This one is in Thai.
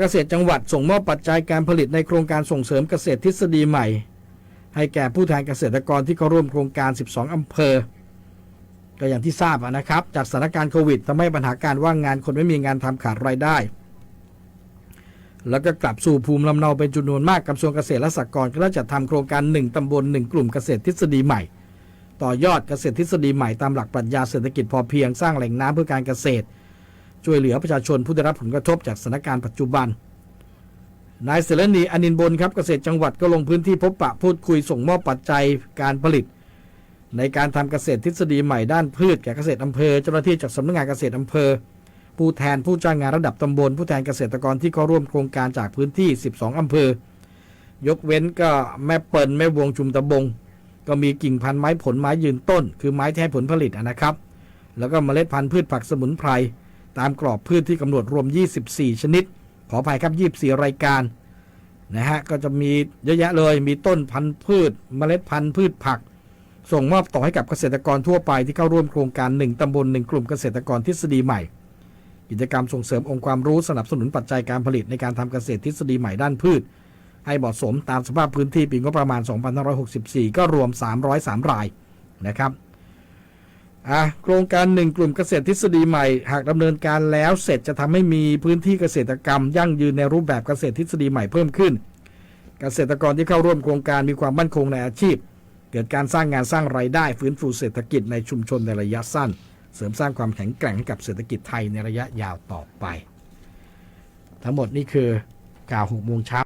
เกษตรจังหวัดส่งมอบปัจจัยการผลิตในโครงการส่งเสริมเกษตรทฤษฎีใหม่ ให้แก่ผู้แทนเกษตรกรที่เข้าร่วมโครงการ 12 อำเภอ ก็อย่างที่ทราบนะครับ จากสถานการณ์โควิดทำให้ปัญหาการว่างงานคนไม่มีงานทำขาดรายได้ แล้วก็กลับสู่ภูมิลำเนาเป็นจำนวนมากกระทรวงเกษตรและสหกรณ์ก็ได้จัดทำโครงการ 1ตำบล 1 กลุ่มเกษตรทฤษฎีใหม่ ต่อยอดเกษตรทฤษฎีใหม่ตามหลักปรัชญาเศรษฐกิจพอเพียงสร้างแหล่งน้ำเพื่อการเกษตร ช่วยเหลือประชาชนผู้ได้รับผลกระทบจากสถานการณ์ปัจจุบัน นายเสรณีอนินบนครับเกษตรจังหวัดก็ลงพื้นที่พบปะพูดคุยส่งมอบปัจจัยการผลิต ในการทำเกษตรทฤษฎีใหม่ด้านพืชแก่เกษตรอำเภอเจ้าหน้าที่จากสำนักงานเกษตรอำเภอ ผู้แทนผู้จ้างงานระดับตำบล ผู้แทนเกษตรกรที่เข้าร่วมโครงการจากพื้นที่ 12อำเภอ ยกเว้นก็แม่เปิลแม่วงชุมตะบง ก็มีกิ่งพันธุ์ไม้ผลไม้ยืนต้น คือไม้ที่ให้ผลผลิตนะครับ แล้วก็เมล็ดพันธุ์พืชผักสมุนไพร ตามกรอบพืชที่กำหนดรวม 24 ชนิด ขออภัยครับ 24 รายการนะฮะก็จะมีเยอะแยะเลยมีต้นพันธุ์พืช เมล็ดพันธุ์พืชผัก ส่งมอบต่อให้กับเกษตรกรทั่วไปที่เข้าร่วมโครงการ 1 ตำบล 1 กลุ่มเกษตรกรทฤษฎีใหม่ กิจกรรมส่งเสริมองค์ความรู้สนับสนุนปัจจัยการผลิตในการทำเกษตรทฤษฎีใหม่ด้านพืช ให้เหมาะสมตามสภาพพื้นที่ปีงบประมาณ 2564 ก็รวม 303 รายนะครับ อะโครงการ1กลุ่มเกษตรทฤษฎีใหม่ หากดำเนินการแล้วเสร็จจะทำให้มีพื้นที่เกษตรกรรม ยั่งยืนในรูปแบบเกษตรทฤษฎีใหม่เพิ่มขึ้น เกษตรกรที่เข้าร่วมโครงการมีความมั่นคงในอาชีพ เกิดการสร้างงานสร้างไรายได้ ฟื้นฟูเศรษฐกิจในชุมชนในระยะสั้น เสริมสร้างความแข็งแกร่งกับเศรษฐกิจไทยในระยะยาวต่อไป ทั้งหมดนี่คือข่าว6โมงเช้า